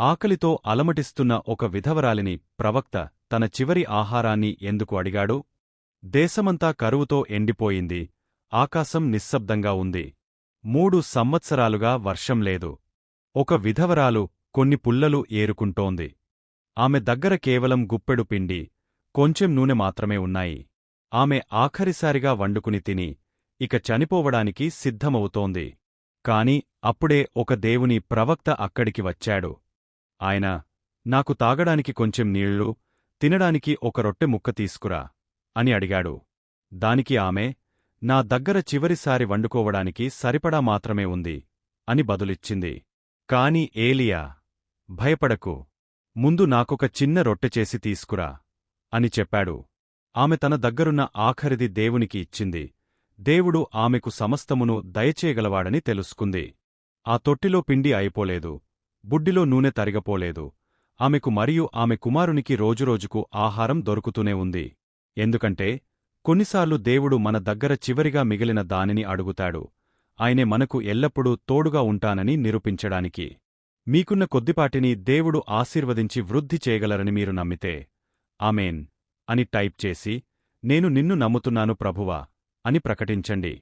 ఆకలితో అలమటిస్తున్న ఒక విధవరాలిని ప్రవక్త తన చివరి ఆహారాన్ని ఎందుకు అడిగాడు? దేశమంతా కరువుతో ఎండిపోయింది. ఆకాశం నిశ్శబ్దంగా ఉంది. మూడు సంవత్సరాలుగా వర్షం లేదు. ఒక విధవరాలు కొన్ని పుల్లలు ఏరుకుంటోంది. ఆమె దగ్గర కేవలం గుప్పెడు పిండి కొంచెం నూనె మాత్రమే ఉన్నాయి. ఆమె ఆఖరిసారిగా వండుకుని తిని ఇక చనిపోవడానికి సిద్ధమవుతోంది. కాని అప్పుడే ఒక దేవుని ప్రవక్త అక్కడికి వచ్చాడు. ఆయన నాకు తాగడానికి కొంచెం నీళ్ళు తినడానికి ఒక రొట్టె ముక్క తీసుకురా అని అడిగాడు. దానికి ఆమె నా దగ్గర చివరిసారి వండుకోవడానికి సరిపడా మాత్రమే ఉంది అని బదులిచ్చింది. కాని ఏలియా భయపడకు. ముందు నాకొక చిన్న రొట్టె చేసి తీసుకురా అని చెప్పాడు. ఆమె తన దగ్గరున్న ఆఖరిది దేవునికి ఇచ్చింది. దేవుడు ఆమెకు సమస్తమును దయచేయగలవాడని తెలుసుకుంది. ఆ తొట్టిలో పిండి అయిపోలేదు. బుడ్డిలో నూనె తరిగపోలేదు. ఆమెకు మరియు ఆమె కుమారునికి రోజురోజుకు ఆహారం దొరుకుతూనే ఉంది. ఎందుకంటే కొన్నిసార్లు దేవుడు మన దగ్గర చివరిగా మిగిలిన దానిని అడుగుతాడు. ఆయనే మనకు ఎల్లప్పుడూ తోడుగా ఉంటానని నిరూపించడానికి. మీకున్న కొద్దిపాటిని దేవుడు ఆశీర్వదించి వృద్ధి చేయగలరని మీరు నమ్మితే ఆమెన్ అని టైప్ చేసి నేను నిన్ను నమ్ముతున్నాను ప్రభువా అని ప్రకటించండి.